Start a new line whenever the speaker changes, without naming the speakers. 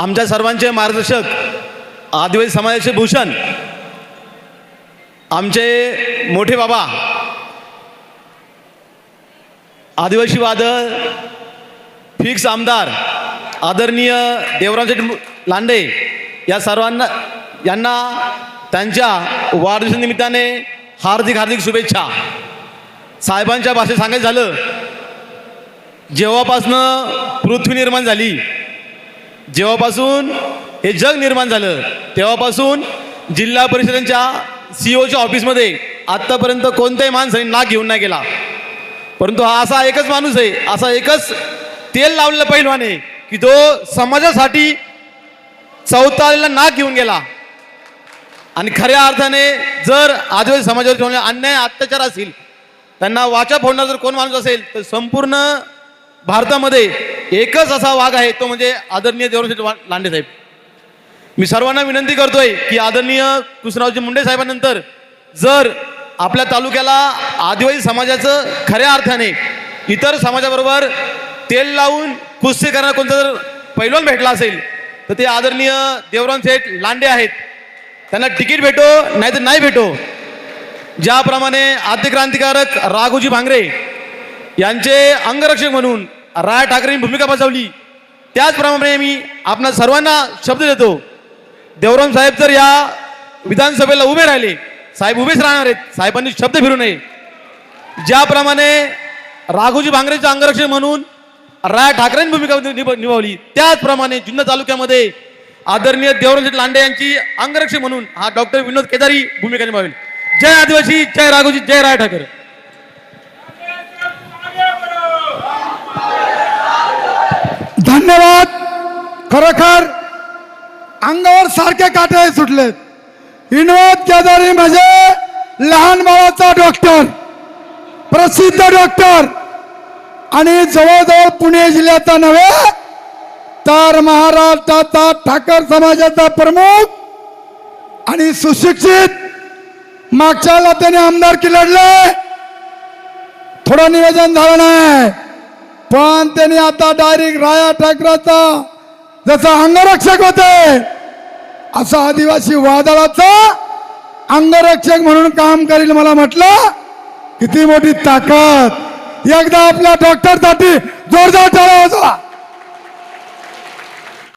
आमच्या सर्वांचे मार्गदर्शक आदिवासी समाजाचे भूषण आमचे मोठे बाबा आदिवासी वादळ फिक्स आमदार आदरणीय देवरामचे लांडे या सर्वांना यांना त्यांच्या वाढदिवसानिमित्ताने हार्दिक हार्दिक शुभेच्छा. साहेबांच्या भाषेत सांगायचं झालं जेव्हापासनं पृथ्वी निर्माण झाली जेव्हापासून हे जग निर्माण झालं तेव्हापासून जिल्हा परिषदांच्या सी ओच्या ऑफिसमध्ये आत्तापर्यंत कोणत्याही माणसाने नाक घेऊन नाही गेला. परंतु हा असा एकच माणूस आहे असा एकच तेल लावलेला पैलवान आहे की तो समाजासाठी चौताळीला नाक घेऊन गेला. आणि खऱ्या अर्थाने जर आदिवासी समाजावर होणारे अन्याय अत्याचार असतील त्यांना वाचा फोडणार जर कोण माणूस असेल तर संपूर्ण भारतामध्ये एकच असा वाघ आहे तो म्हणजे आदरणीय देवराज लांडे साहेब. मी सर्वांना विनंती करतोय की आदरणीय कृष्णरावजी मुंडे साहेबांनंतर जर आपल्या तालुक्याला आदिवासी समाजाचं खऱ्या अर्थाने इतर समाजाबरोबर तेल लावून कुस्ती करणारा कोणता जर पैलवान भेटला असेल तर ते आदरणीय देवराम सेठ लांडे आहेत. त्यांना तिकीट भेटो नाही तर नाही भेटो. ज्याप्रमाणे आद्यक्रांतिकारक राघोजी भांगरे यांचे अंगरक्षक म्हणून राय ठाकरेंनी भूमिका बजावली. त्याचप्रमाणे मी आपणा सर्वांना शब्द देतो. देवराम साहेब जर या विधानसभेला उभे राहिले साहेब उभेच राहणार आहेत. साहेबांनी शब्द फिरू नये. ज्याप्रमाणे राघोजी भांगरेचे अंगरक्षण म्हणून राय ठाकरेंनी भूमिका निभ- निभावली त्याचप्रमाणे जुन्नर तालुक्यामध्ये आदरणीय देवराम लांडे यांची अंगरक्षक म्हणून हा डॉक्टर विनोद केदारी भूमिका निभावेल. जय आदिवासी जय राघोजी जय राय ठाकरे.
धन्यवाद. खरोखर अंगावर सारखे काटे सुटलेत विनोद केदारी म्हणजे लहान बाळाचा डॉक्टर प्रसिद्ध डॉक्टर. आणि जवळजवळ पुणे जिल्ह्याचा नव्हे तर महाराष्ट्राचा ठाकर समाजाचा प्रमुख आणि सुशिक्षित मागच्या त्याने आमदारकी लढले. थोडं निवेदन झालं नाही. पण त्यांनी आता डायरेक्ट राया ठाकराचा जसा अंगरक्षक होते असा आदिवासी वादळाचा अंगरक्षक म्हणून काम करील मला म्हटलं किती मोठी ताकद. एकदा आपल्या डॉक्टरसाठी जोरदार टाळा वाजवा